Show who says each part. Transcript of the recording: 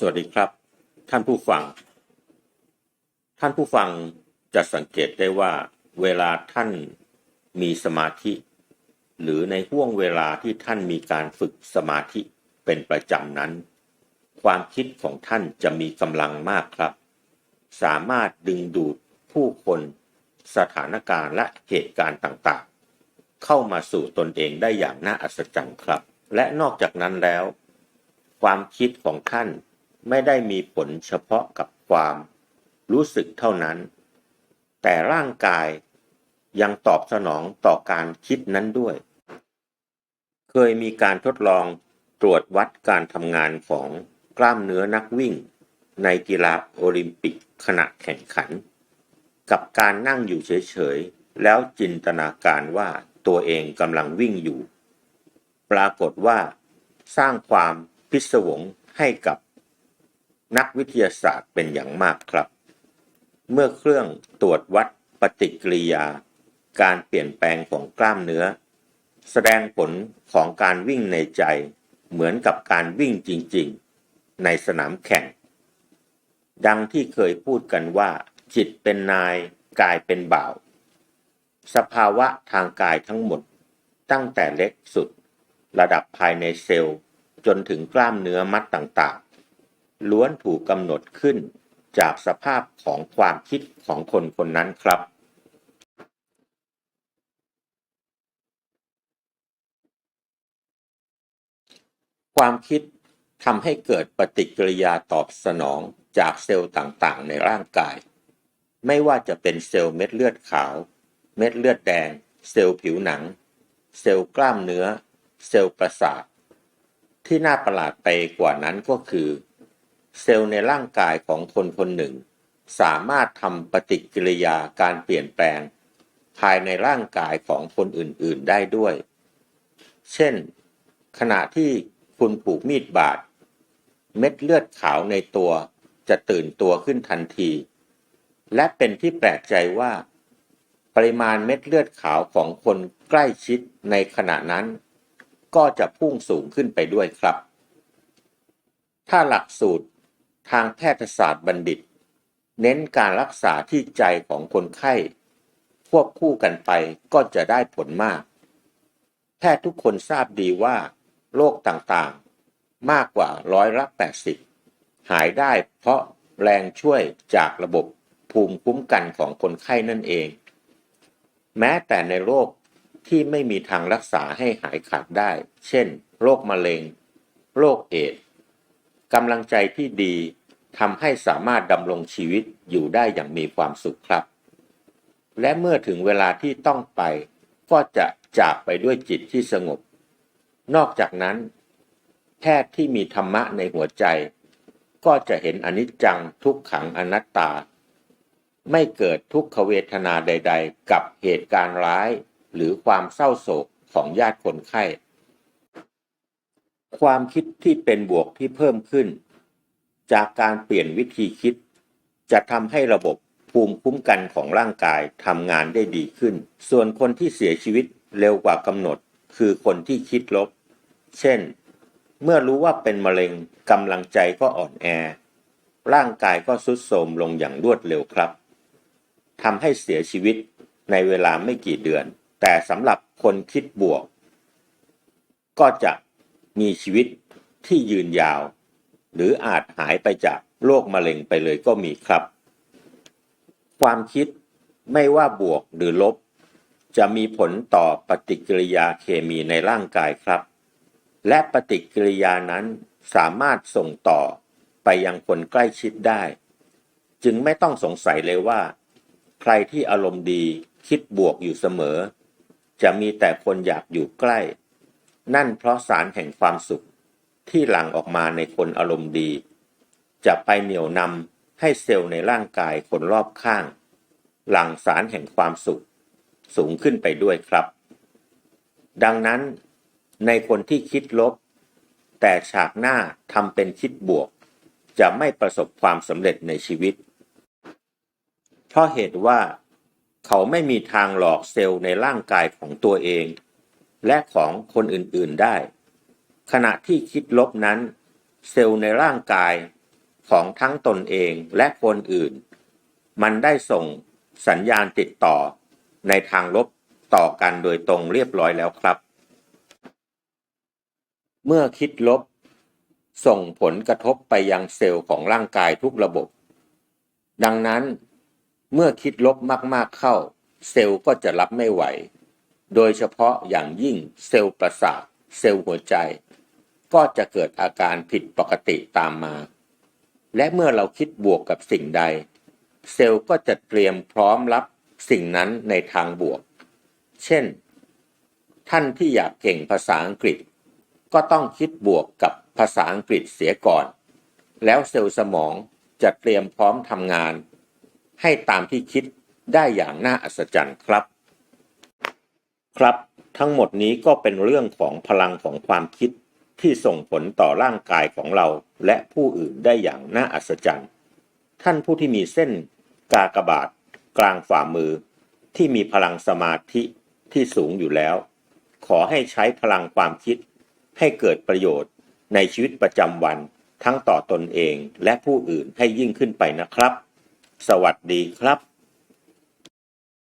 Speaker 1: สวัสดีครับ ท่านผู้ฟัง ท่านผู้ฟังจะสังเกตได้ว่า เวลาท่านมีสมาธิ หรือในห่วงเวลาที่ท่านมีการฝึกสมาธิเป็นประจำนั้น ความคิดของท่านจะมีกำลังมากครับ สามารถดึงดูดผู้คนสถานการณ์และเหตุการณ์ต่างๆ เข้ามาสู่ตนเองได้อย่างน่าอัศจรรย์ครับ และนอกจากนั้นแล้ว ความคิดของท่าน ไม่ได้มีผลเฉพาะกับความรู้สึกเท่านั้น แต่ร่างกายยังตอบสนองต่อการคิดนั้นด้วย เคยมีการทดลองตรวจวัดการทำงานของกล้ามเนื้อนักวิ่ง ในกีฬาโอลิมปิกขณะแข่งขัน กับการนั่งอยู่เฉยๆ แล้วจินตนาการว่าตัวเองกำลังวิ่งอยู่ ปรากฏว่าสร้างความพิศวงให้กับ นักวิทยาศาสตร์เป็นอย่างมากครับ เมื่อเครื่องตรวจวัดปฏิกิริยา การเปลี่ยนแปลงของกล้ามเนื้อ แสดงผลของการวิ่งในใจ เหมือนกับการวิ่งจริงๆ ในสนามแข่ง ดังที่เคยพูดกันว่า จิตเป็นนายกายเป็นบ่าว สภาวะทางกายทั้งหมด ตั้งแต่เล็กสุด ระดับภายในเซลล์ จนถึงกล้ามเนื้อมัดต่าง ล้วนถูกกำหนดขึ้นจากสภาพของความคิดของคนคนนั้นครับ ความคิดทำให้เกิดปฏิกิริยาตอบสนองจากเซลล์ต่างๆ ในร่างกาย ไม่ว่าจะเป็นเซลล์เม็ดเลือดขาว เม็ดเลือดแดง เซลล์ผิวหนัง เซลล์กล้ามเนื้อ เซลล์ประสาท ที่น่าประหลาดไปกว่านั้นก็คือ เซลล์ในร่างกายของคนคนหนึ่ง สามารถทำปฏิกิริยาการเปลี่ยนแปลง ภายในร่างกายของคนอื่นๆได้ด้วย เช่น ขณะที่คุณผูกมีดบาด เม็ดเลือดขาวในตัวจะตื่นตัวขึ้นทันที และเป็นที่แปลกใจว่า ปริมาณเม็ดเลือดขาวของคนใกล้ชิดในขณะนั้น ก็จะพุ่งสูงขึ้นไปด้วยครับ ถ้าหลักสูตร ทางแพทยศาสตร์บัณฑิต เน้นการรักษาที่ใจของคนไข้ ควบคู่กันไปก็จะได้ผลมาก แพทย์ทุกคนทราบดีว่า โรคต่างๆ มากกว่าร้อยละ80 หายได้เพราะแรงช่วยจากระบบภูมิคุ้มกันของคนไข้นั่นเอง แม้แต่ในโรคที่ไม่มีทางรักษาให้หายขาดได้ เช่น โรคมะเร็ง โรคเอดส์กำลังใจที่ดี ทำให้สามารถดำรงชีวิตอยู่ได้อย่างมีความสุขครับ และเมื่อถึงเวลาที่ต้องไป ก็จะจากไปด้วยจิตที่สงบ นอกจากนั้น แพทย์ที่มีธรรมะในหัวใจ ก็จะเห็นอนิจจังทุกขังอนัตตา ไม่เกิดทุกขเวทนาใด ๆ กับเหตุการณ์ร้าย หรือความเศร้าโศกของญาติคนไข้ ความคิดที่เป็นบวกที่เพิ่มขึ้น จากการเปลี่ยนวิธีคิด จะทำให้ระบบภูมิคุ้มกันของร่างกายทำงานได้ดีขึ้น ส่วนคนที่เสียชีวิตเร็วกว่ากำหนด คือคนที่คิดลบ เช่น เมื่อรู้ว่าเป็นมะเร็งกำลังใจก็อ่อนแอ ร่างกายก็ทรุดโทรมลงอย่างรวดเร็วครับทำให้เสียชีวิตในเวลาไม่กี่เดือน แต่สำหรับคนคิดบวก ก็จะมีชีวิตที่ยืนยาว หรืออาจหายไปจากโรคมะเร็งไปเลยก็มีครับ ความคิดไม่ว่าบวกหรือลบ จะมีผลต่อปฏิกิริยาเคมีในร่างกายครับ และปฏิกิริยานั้นสามารถส่งต่อไปยังคนใกล้ชิดได้ จึงไม่ต้องสงสัยเลยว่า ใครที่อารมณ์ดีคิดบวกอยู่เสมอ จะมีแต่คนอยากอยู่ใกล้ นั่นเพราะสารแห่งความสุข ที่หลั่งออกมาในคนอารมณ์ดี จะไปเหนี่ยวนำให้เซลล์ในร่างกายคนรอบข้าง หลั่งสารแห่งความสุข สูงขึ้นไปด้วยครับ ดังนั้น ในคนที่คิดลบ แต่ฉากหน้าทำเป็นคิดบวก จะไม่ประสบความสำเร็จในชีวิต เพราะเหตุว่าเขาไม่มีทางหลอกเซลล์ในร่างกายของตัวเอง และของคนอื่นๆได้ ขณะที่คิดลบนั้น เซลล์ในร่างกายของทั้งตนเองและคนอื่น มันได้ส่งสัญญาณติดต่อในทางลบต่อกันโดยตรงเรียบร้อยแล้วครับ เมื่อคิดลบ ส่งผลกระทบไปยังเซลล์ของร่างกายทุกระบบ ดังนั้น เมื่อคิดลบมากๆเข้า เซลล์ก็จะรับไม่ไหว โดยเฉพาะอย่างยิ่งเซลล์ประสาท เซลล์หัวใจ ก็จะเกิดอาการผิดปกติตามมา และเมื่อเราคิดบวกกับสิ่งใด เซลล์ก็จะเตรียมพร้อมรับสิ่งนั้นในทางบวก เช่น ท่านที่อยากเก่งภาษาอังกฤษ ก็ต้องคิดบวกกับภาษาอังกฤษเสียก่อน แล้วเซลล์สมองจะเตรียมพร้อมทำงาน ให้ตามที่คิดได้อย่างน่าอัศจรรย์ครับ ครับ ทั้งหมดนี้ก็เป็นเรื่องของพลังของความคิด ที่ส่งผลต่อร่างกายของเราและผู้อื่นได้อย่างน่าอัศจรรย์ ท่านผู้ที่มีเส้นกากบาทกลางฝ่ามือ ที่มีพลังสมาธิที่สูงอยู่แล้ว ขอให้ใช้พลังความคิด ให้เกิดประโยชน์ในชีวิตประจำวันทั้งต่อตนเองและผู้อื่นให้ยิ่งขึ้นไปนะครับ สวัสดีครับ